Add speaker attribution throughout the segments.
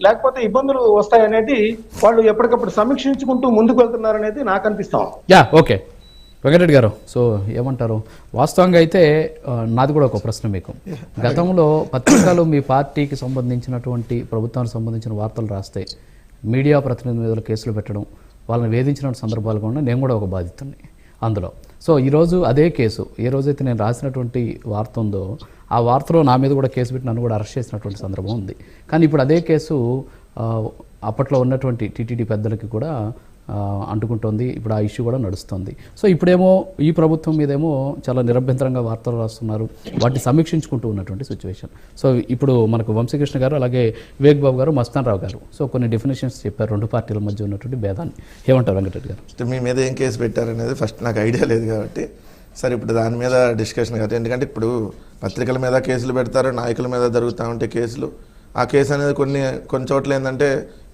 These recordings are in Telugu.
Speaker 1: లేకపోతే ఇబ్బందులు వస్తాయనేది వాళ్ళు ఎప్పటికప్పుడు సమీక్షించుకుంటూ ముందుకు వెళ్తున్నారనేది నాకు అనిపిస్తాం
Speaker 2: యా ఓకే. వెంకటరెడ్డి గారు సో ఏమంటారు? వాస్తవంగా అయితే నాది కూడా ఒక ప్రశ్న మీకు. గతంలో పత్రికలు మీ పార్టీకి సంబంధించినటువంటి ప్రభుత్వానికి సంబంధించిన వార్తలు రాస్తే మీడియా ప్రతినిధి మీద కేసులు పెట్టడం వాళ్ళని వేధించిన సందర్భాలు కూడా నేను కూడా ఒక బాధితుడిని అందులో. సో ఈరోజు అదే కేసు. ఏ రోజైతే నేను రాసినటువంటి వార్త ఉందో ఆ వార్తలో నా మీద కూడా కేసు పెట్టి నన్ను కూడా అరెస్ట్ చేసినటువంటి సందర్భం ఉంది. కానీ ఇప్పుడు అదే కేసు అప్పట్లో ఉన్నటువంటి టీటీడీ పెద్దలకి కూడా అంటుకుంటోంది. ఇప్పుడు ఆ ఇష్యూ కూడా నడుస్తుంది. సో ఇప్పుడేమో ఈ ప్రభుత్వం మీదేమో చాలా నిరభ్యంతరంగా వార్తలు రాస్తున్నారు. వాటిని సమీక్షించుకుంటూ ఉన్నటువంటి సిచ్యువేషన్ సో ఇప్పుడు మనకు వంశీకృష్ణ గారు అలాగే వివేక్ బాబు గారు మస్తాన్ రావు గారు. సో కొన్ని డెఫినేషన్స్ చెప్పారు. రెండు పార్టీల మధ్య ఉన్నటువంటి భేదాన్ని. ఏమంటారు వెంకటరెడ్డి గారు.
Speaker 3: మీ మీద ఏం కేసు పెట్టారనేది ఫస్ట్ నాకు ఐడియా లేదు కాబట్టి సరే ఇప్పుడు దాని మీద డిస్కషన్ కాదు. ఎందుకంటే ఇప్పుడు పత్రికల మీద కేసులు పెడతారు నాయకుల మీద జరుగుతూ ఉంటే కేసులు. ఆ కేసు అనేది కొన్ని కొన్ని చోట్ల ఏంటంటే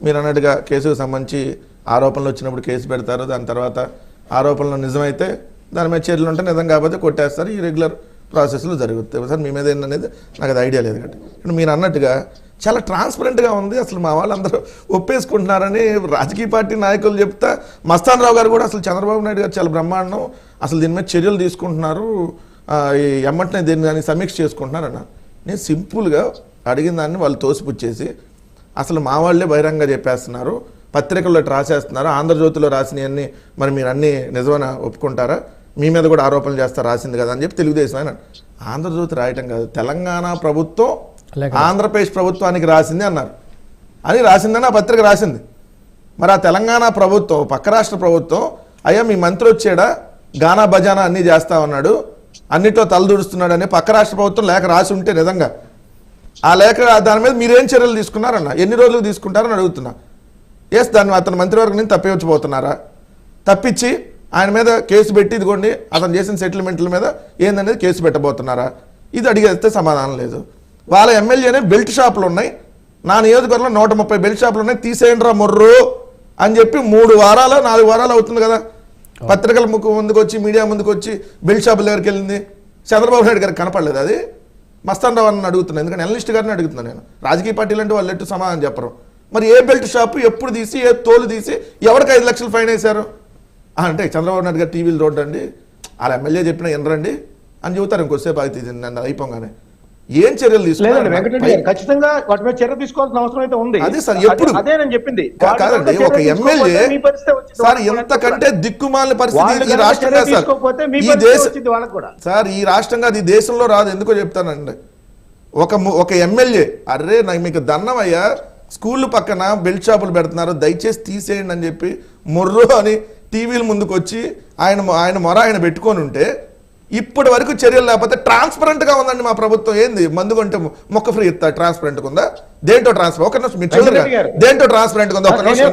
Speaker 3: మీరు అన్నట్టుగా కేసుకు సంబంధించి ఆరోపణలు వచ్చినప్పుడు కేసు పెడతారు దాని తర్వాత ఆరోపణలు నిజమైతే దాని మీద చర్యలు ఉంటే నిజం కాకపోతే కొట్టేస్తారు. ఈ రెగ్యులర్ ప్రాసెస్లో జరుగుతాయి. సార్ మీ మీద ఏంటనేది నాకు అది ఐడియా లేదు కాబట్టి. ఇప్పుడు మీరు అన్నట్టుగా చాలా ట్రాన్స్పరెంట్గా ఉంది. అసలు మా వాళ్ళందరూ ఒప్పేసుకుంటున్నారని రాజకీయ పార్టీ నాయకులు చెప్తా మస్తాన్ రావు గారు కూడా అసలు చంద్రబాబు నాయుడు గారు చాలా బ్రహ్మాండం. అసలు దీని మీద చర్యలు తీసుకుంటున్నారు. ఈ ఎమ్మటనే దీన్ని దాన్ని సమీక్ష చేసుకుంటున్నారన్న. నేను సింపుల్గా అడిగిన దాన్ని వాళ్ళు తోసిపుచ్చేసి అసలు మా వాళ్ళే బహిరంగ చెప్పేస్తున్నారు. పత్రికల్లో రాసేస్తున్నారు ఆంధ్రజ్యోతిలో రాసినవన్నీ మరి మీరు అన్నీ నిజమని? ఒప్పుకుంటారా? మీ మీద కూడా ఆరోపణలు చేస్తారు రాసింది కదా అని చెప్పి తెలుగుదేశం ఆయన ఆంధ్రజ్యోతి రాయటం కాదు తెలంగాణ ప్రభుత్వం. ఆంధ్రప్రదేశ్ ప్రభుత్వానికి రాసింది అన్నారు. అని రాసిందని ఆ పత్రిక రాసింది. మరి ఆ తెలంగాణ ప్రభుత్వం పక్క రాష్ట్ర ప్రభుత్వం అయ్యా మీ మంత్రి వచ్చాడా? గానా బజానా అన్నీ చేస్తా ఉన్నాడు. అన్నిట్లో తలదూడుస్తున్నాడు అని పక్క రాష్ట్ర ప్రభుత్వం లేఖ రాసి ఉంటే నిజంగా. ఆ లేఖ దాని మీద మీరేం చర్యలు తీసుకున్నారన్న? ఎన్ని రోజులు తీసుకుంటారని అడుగుతున్నా. ఎస్ దాన్ని అతను మంత్రివర్గం నుంచి తప్పించబోతున్నారా? తప్పించి ఆయన మీద కేసు పెట్టి ఇదిగోండి అతను చేసిన సెటిల్మెంట్ల మీద ఏందనేది కేసు పెట్టబోతున్నారా? ఇది అడిగేస్తే సమాధానం లేదు. వాళ్ళ ఎమ్మెల్యేనే బెల్ట్ షాపులు ఉన్నాయి. నా నియోజకవర్గంలో నూట ముప్పై బెల్ట్ షాపులు ఉన్నాయి. తీసేయండి రా మొర్రు అని చెప్పి మూడు వారాలు నాలుగు వారాలు అవుతుంది కదా. పత్రికల ముక్కు ముందుకు వచ్చి మీడియా ముందుకు వచ్చి బెల్ట్ షాపుల దగ్గరికి వెళ్ళింది? చంద్రబాబు నాయుడు గారికి కనపడలేదు అది. మస్తాన్ రావు అని అడుగుతున్నాను. ఎందుకంటే అనలిస్ట్ గారిని అడుగుతున్నాను నేను. రాజకీయ పార్టీలు అంటే వాళ్ళు ఎట్టు సమాధానం చెప్పరు. మరి ఏ బెల్ట్ షాపు ఎప్పుడు తీసి ఏ తోలు తీసి ఎవరికి ఐదు లక్షలు ఫైన్ వేశారు? అంటే చంద్రబాబు నాయుడు గారు టీవీలు చూడండి వాళ్ళ ఎమ్మెల్యే చెప్పిన ఎనరండి అని చెబుతారు ఇంకొద్దిసేపు అయితే నన్ను అయిపోగానే. ఏం చర్యలు
Speaker 1: ఖచ్చితంగా వాటి మీద చర్య తీసుకోవాల్సిన అవసరం అయితే ఉంది.
Speaker 3: అదే సార్, ఎప్పుడు?
Speaker 1: అదే నేను చెప్పింది.
Speaker 3: కాదండి ఒక ఎమ్మెల్యే సార్ ఎంతకంటే. దిక్కుమాలిన పరిస్థితి ఈ సార్. ఈ దేశ సార్ ఈ రాష్ట్రంగా అది దేశంలో రాదు. ఎందుకో చెప్తానండి. ఒక ఒక ఎమ్మెల్యే అర్రే నాకు మీకు దండం అయ్యా స్కూల్ పక్కన బెల్ట్ షాపులు పెడుతున్నారు దయచేసి తీసేయండి అని చెప్పి మొర్రు అని టీవీల ముందుకు వచ్చి ఆయన ఆయన మొర ఆయన పెట్టుకొని ఉంటే ఇప్పటి వరకు చర్యలు లేకపోతే ట్రాన్స్పరెంట్గా ఉందండి మా ప్రభుత్వం. ఏంది? మందు కొంటే మొక్క ఫ్రీ ఇస్తా ట్రాన్స్పరెంట్ ఉందా? దేంటో ట్రాన్స్పరెంట్ ఒక నిమిషం మీరు
Speaker 1: గారు.
Speaker 3: దేంటో ట్రాన్స్పరెంట్ ఉందా? ఒక నిమిషం.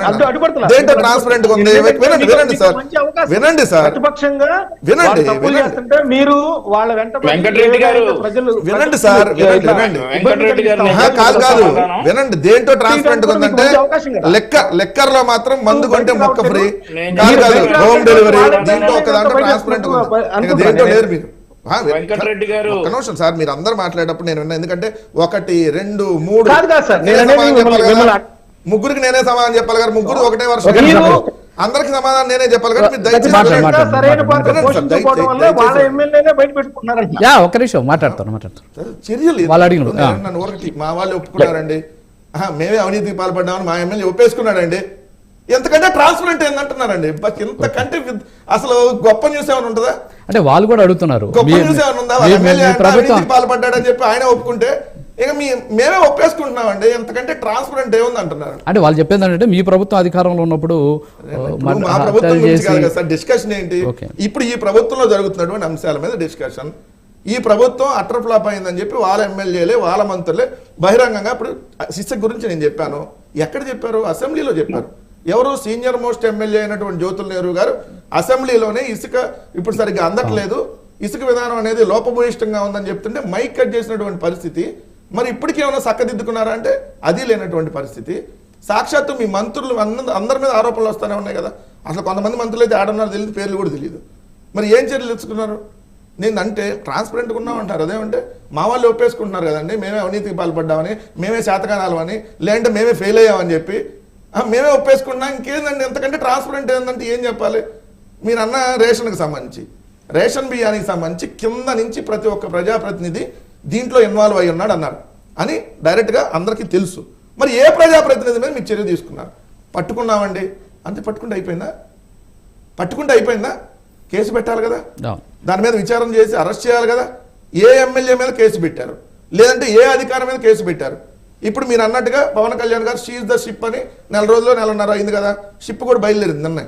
Speaker 3: దేంటో ట్రాన్స్పరెంట్ ఉంది? వినండి వినండి సార్. వినండి సార్.
Speaker 1: ప్రతిపక్షంగా
Speaker 3: వినండి,
Speaker 1: మీరు వాళ్ళ వెంట
Speaker 4: వెంకటరెడ్డి గారు,
Speaker 1: ప్రజలు
Speaker 3: వినండి సార్, వినండి, కాదు కాదు. వినండి దేంటో ట్రాన్స్పరెంట్ ఉందంటే. లెక్క లెక్కర్లో మాత్రం మందు కొంటే మొక్క ఫ్రీ. కాదు కాదు హోమ్ డెలివరీ దీంట్లో ఒక దాంట్లో ట్రాన్స్పరెంట్ ఉంది. దేంట్లో లేరు మీరు.
Speaker 4: వెంకటరెడ్డి గారు.
Speaker 3: నిమిషం సార్ మీరు అందరు మాట్లాడేటప్పుడు నేను విన్నా. ఎందుకంటే ఒకటి రెండు మూడు. ముగ్గురికి నేనే సమాధానం చెప్పాలి కదా? ముగ్గురు ఒకటే వర్షం. అందరికి సమాధానం నేనే చెప్పాలి కదా? మీరు దయచేసి
Speaker 2: ఒక్క నిమిషం మాట్లాడతాను మాట్లాడతాను.
Speaker 3: చర్యలు
Speaker 2: వాళ్ళు అడిగిన-
Speaker 3: నేను
Speaker 2: ఆ.
Speaker 3: నన్ను ఊరికి మా వాళ్ళు ఒప్పుకున్నారండి. మేమే అవినీతికి పాల్పడ్డామని మా ఎమ్మెల్యే ఒప్పేసుకున్నాడండి. ఎంతకంటే ట్రాన్స్పరెంట్ ఏందంటున్నారండి? విద్- అసలు గొప్ప న్యూస్ ఏమైనా ఉంటుందా?
Speaker 2: అంటే వాళ్ళు కూడా అడుగుతున్నారు.
Speaker 3: గొప్ప న్యూస్ ఏమైనా ఉందా?
Speaker 2: ప్రభుత్వం
Speaker 3: పాల్పడ్డాడని చెప్పి ఆయన ఒప్పుకుంటే ఇక మీ మేమే ఒప్పేసుకుంటున్నామండి. ఎంతకంటే ట్రాన్స్పరెంట్ ఏముంది అంటున్నారు
Speaker 2: అంటే వాళ్ళు చెప్పేది ఏంటంటే మీ ప్రభుత్వం అధికారంలో ఉన్నప్పుడు
Speaker 3: మా ప్రభుత్వం కాదు సార్ డిస్కషన్ ఏంటి. ఇప్పుడు ఈ ప్రభుత్వంలో జరుగుతున్నటువంటి అంశాల మీద డిస్కషన్ ఈ ప్రభుత్వం అటర్ ఫ్లాప్ అయిందని చెప్పి వాళ్ళ ఎమ్మెల్యేలే వాళ్ళ మంత్రులే బహిరంగంగా ఇప్పుడు శిక్ష గురించి నేను చెప్పాను. ఎక్కడ చెప్పారు? అసెంబ్లీలో చెప్పారు. ఎవరు సీనియర్ మోస్ట్ ఎమ్మెల్యే అయినటువంటి జ్యోతుల నెహ్రూ గారు అసెంబ్లీలోనే ఇసుక ఇప్పుడు సరిగ్గా అందట్లేదు. ఇసుక విధానం అనేది లోపభూయిష్టంగా ఉందని చెప్తుంటే మైక్ కట్ చేసినటువంటి పరిస్థితి. మరి ఇప్పటికీ ఏమైనా చక్కదిద్దుకున్నారా అంటే? అది లేనటువంటి పరిస్థితి. సాక్షాత్తు మీ మంత్రులు అందరి అందరి మీద ఆరోపణలు వస్తూనే ఉన్నాయి కదా. అసలు కొంతమంది మంత్రులు అయితే ఆడన్నారు తెలియదు పేర్లు కూడా తెలియదు. మరి ఏం చర్యలు తెచ్చుకున్నారు నేను అంటే ట్రాన్స్పరెంట్గా ఉన్నాం అంటారు అదేమంటే? మా వాళ్ళు ఒప్పేసుకుంటున్నారు కదండి మేమే అవినీతికి పాల్పడ్డామని మేమే శాతకానాలమని లేదంటే మేమే ఫెయిల్ అయ్యామని చెప్పి మేమే ఒప్పేసుకున్నాం. ఇంకేందండి? ఎంతకంటే ట్రాన్స్పరెంట్ ఏంటంటే ఏం చెప్పాలి? మీరు అన్న రేషన్కి సంబంధించి. రేషన్ బియ్యానికి సంబంధించి కింద నుంచి ప్రతి ఒక్క ప్రజాప్రతినిధి దీంట్లో ఇన్వాల్వ్ అయి ఉన్నాడు అన్నారు. అని డైరెక్ట్గా అందరికీ తెలుసు. మరి ఏ ప్రజాప్రతినిధి మీద మీరు చర్య తీసుకున్నారు? పట్టుకున్నామండి. అంతే పట్టుకుంటే అయిపోయిందా? పట్టుకుంటే అయిపోయిందా? కేసు పెట్టాలి కదా? దాని మీద విచారణ చేసి అరెస్ట్ చేయాలి కదా? ఏ ఎమ్మెల్యే మీద కేసు పెట్టారు? లేదంటే ఏ అధికారి మీద కేసు పెట్టారు? ఇప్పుడు మీరు అన్నట్టుగా పవన్ కళ్యాణ్ గారు షీజ్ ద షిప్ అని నెల రోజుల్లో నెలన్నర అయింది కదా. షిప్ కూడా బయలుదేరింది నిన్న.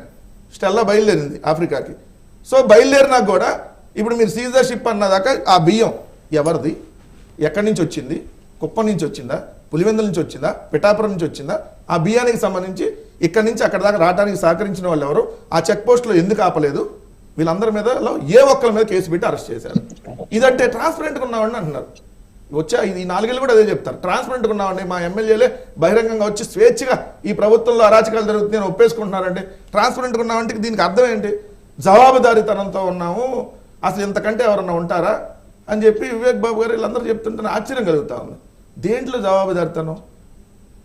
Speaker 3: స్టెల్లా బయలుదేరింది ఆఫ్రికాకి. సో బయలుదేరినా కూడా ఇప్పుడు మీరు సీజ్ ద షిప్ అన్నదాకా ఆ బియ్యం ఎవరిది? ఎక్కడి నుంచి వచ్చింది? కుప్పం నుంచి వచ్చిందా? పులివెందుల నుంచి వచ్చిందా? పిఠాపురం నుంచి వచ్చిందా? ఆ బియ్యానికి సంబంధించి ఇక్కడి నుంచి అక్కడ దాకా రావడానికి సహకరించిన వాళ్ళు ఎవరు? ఆ చెక్ పోస్ట్లో ఎందుకు ఆపలేదు? వీళ్ళందరి మీద ఏ ఒక్కరి మీద కేసు పెట్టి అరెస్ట్ చేశారు? ఇదంటే ట్రాన్స్పరెంట్గా ఉన్నామని అంటున్నారు. వచ్చా ఇది నాలుగేళ్ళు కూడా అదే చెప్తారు. ట్రాన్స్పరెంట్గా ఉన్నామండి మా ఎమ్మెల్యేలే బహిరంగంగా వచ్చి స్వేచ్ఛగా ఈ ప్రభుత్వంలో అరాచకాలు జరుగుతున్నాయని ఒప్పేసుకుంటున్నారంటే ట్రాన్స్పరెంట్గా ఉన్నామంటే దీనికి అర్థం ఏంటి? జవాబుదారీతనంతో ఉన్నాము అసలు ఇంతకంటే ఎవరన్నా ఉంటారా? అని చెప్పి వివేక్ బాబు గారు వీళ్ళందరూ చెప్తుంటే ఆశ్చర్యం కలుగుతా ఉంది. దేంట్లో జవాబుదారితనం?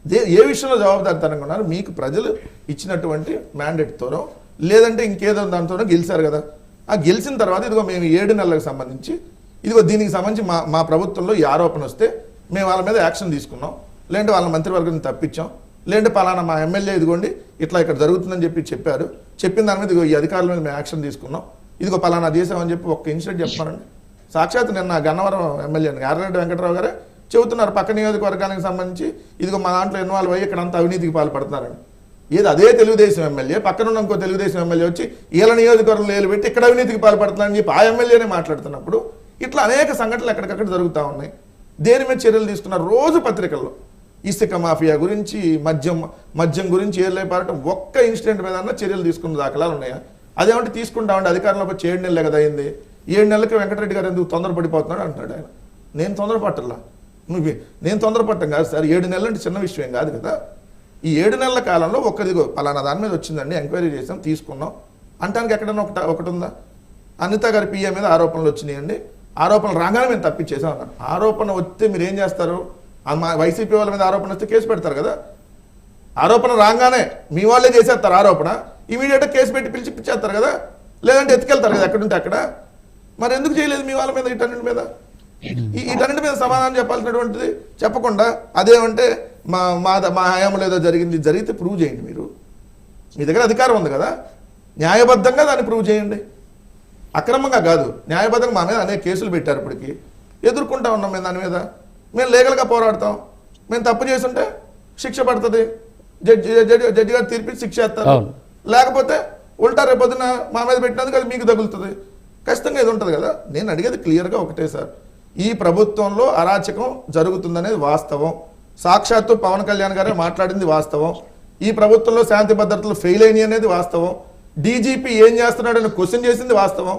Speaker 3: దే ఏ విషయంలో జవాబుదారితనంగా ఉన్నారు? మీకు ప్రజలు ఇచ్చినటువంటి మ్యాండేట్తోనో లేదంటే ఇంకేదో దానితోనో గెలిచారు కదా. ఆ గెలిచిన తర్వాత ఇదిగో మేము ఏడు నెలలకు సంబంధించి ఇదిగో దీనికి సంబంధించి మా మా ప్రభుత్వంలో ఈ ఆరోపణ వస్తే మేము వాళ్ళ మీద యాక్షన్ తీసుకున్నాం. లేదంటే వాళ్ళ మంత్రివర్గం తప్పించాం. లేదంటే పలానా మా ఎమ్మెల్యే ఇదిగోండి ఇట్లా ఇక్కడ జరుగుతుందని చెప్పి చెప్పారు. చెప్పిన దాని మీద ఇదిగో ఈ అధికారుల మీద మేము యాక్షన్ తీసుకున్నాం. ఇదిగో పలానా చేసామని చెప్పి ఒక్క ఇన్సిడెంట్ చెప్పారండి సాక్షాత్ నిన్న గన్నవరం ఎమ్మెల్యే గారెడ్డి వెంకటరావు గారే చెబుతున్నారు పక్క నియోజకవర్గానికి సంబంధించి ఇదిగో మా దాంట్లో ఇన్వాల్వ్ అయ్యి ఇక్కడ అంతా అవినీతికి పాల్పడుతున్నారని ఏది అదే తెలుగుదేశం ఎమ్మెల్యే పక్కన ఉన్న ఇంకో తెలుగుదేశం ఎమ్మెల్యే వచ్చి ఈల నియోజకవర్గంలో ఏలు పెట్టి ఇక్కడ అవినీతికి పాల్పడుతున్నారని చెప్పి ఆ ఎమ్మెల్యేనే మాట్లాడుతున్నప్పుడు ఇట్లా అనేక సంఘటనలు ఎక్కడికక్కడ జరుగుతూ ఉన్నాయి. దేని మీద చర్యలు తీసుకున్నారు రోజు పత్రికల్లో ఇసుక మాఫియా గురించి మద్యం మద్యం గురించి ఏర్లే పారటం ఒక్క ఇన్సిడెంట్ మీద చర్యలు తీసుకున్న దాఖలాలు ఉన్నాయా? అదేమంటే తీసుకుంటామండి అధికారంలోకి వచ్చి ఏడు నెలలే కదా అయింది. ఏడు నెలలకి వెంకటరెడ్డి గారు ఎందుకు తొందరపడిపోతున్నాడు అంటాడు ఆయన. నేను తొందరపట్టలా? నువ్వు నేను తొందరపడటం కాదు సార్. ఏడు నెలలు అంటే చిన్న విషయం కాదు కదా. ఈ ఏడు నెలల కాలంలో ఒక్కదిగో పలానా దాని మీద వచ్చిందండి ఎంక్వైరీ చేసాం తీసుకున్నాం. అంటానికి ఎక్కడైనా ఒకటి ఒకటి ఉందా అనిత గారి పిఏ మీద ఆరోపణలు వచ్చినాయండి. ఆరోపణలు రాగానే మేము తప్పించేసాం అన్నారు. ఆరోపణ వస్తే మీరు ఏం చేస్తారు? మా వైసీపీ వాళ్ళ మీద ఆరోపణ వస్తే కేసు పెడతారు కదా. ఆరోపణ రాగానే మీ వాళ్ళే చేసేస్తారు ఆరోపణ. ఇమీడియట్గా కేసు పెట్టి పిలిచిపించేస్తారు కదా. లేదంటే ఎత్తుకెళ్తారు కదా ఎక్కడుంటే అక్కడ. మరి ఎందుకు చేయలేదు మీ వాళ్ళ మీద ఇటన్నింటి మీద? ఈ- మీద సమాధానం చెప్పాల్సినటువంటిది చెప్పకుండా అదేమంటే మా మా మా హయాంలో ఏదో జరిగింది జరిగితే ప్రూవ్ చేయండి మీరు. మీ దగ్గర అధికారం ఉంది కదా. న్యాయబద్ధంగా దాన్ని ప్రూవ్ చేయండి. అక్రమంగా కాదు. న్యాయబద్ధంగా మా మీద అనేక కేసులు పెట్టారు ఇప్పటికి. ఎదుర్కొంటా ఉన్నాం మేము దాని మీద. మేము లీగల్గా పోరాడతాం. మేము తప్పు చేస్తుంటే శిక్ష పడుతుంది. జడ్జి జడ్జి జడ్జి గారు తీర్పి శిక్ష వేస్తారు. లేకపోతే ఉల్టా రేపొద్దున మా మీద పెట్టినందుకు అది మీకు తగులుతుంది. ఖచ్చితంగా ఇది ఉంటుంది కదా. నేను అడిగేది క్లియర్గా ఒకటే సార్. ఈ ప్రభుత్వంలో అరాచకం జరుగుతుందనేది వాస్తవం. సాక్షాత్తు పవన్ కళ్యాణ్ గారే మాట్లాడింది వాస్తవం. ఈ ప్రభుత్వంలో శాంతి భద్రతలు ఫెయిల్ అయినాయి అనేది వాస్తవం. డీజీపీ ఏం చేస్తున్నాడని క్వశ్చన్ చేసింది వాస్తవం.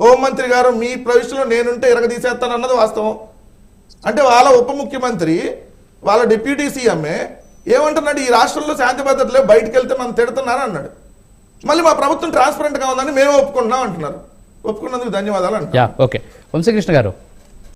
Speaker 3: హోంమంత్రి గారు మీ ప్రవిష్టిలో నేనుంటే ఇరగదీసేస్తానన్నది వాస్తవం. అంటే వాళ్ళ ఉప ముఖ్యమంత్రి వాళ్ళ డిప్యూటీ సీఎంఏ ఏమంటున్నాడు? ఈ రాష్ట్రంలో శాంతి భద్రతలే బయటకు వెళ్తే మనం తిడుతున్నారు అన్నాడు. మళ్ళీ మా ప్రభుత్వం ట్రాన్స్పరెంట్గా ఉందని మేము ఒప్పుకుంటున్నాం అంటున్నారు. ఒప్పుకున్నందుకు ధన్యవాదాలు అంటున్నారు
Speaker 2: ఓకే. వంశీకృష్ణ గారు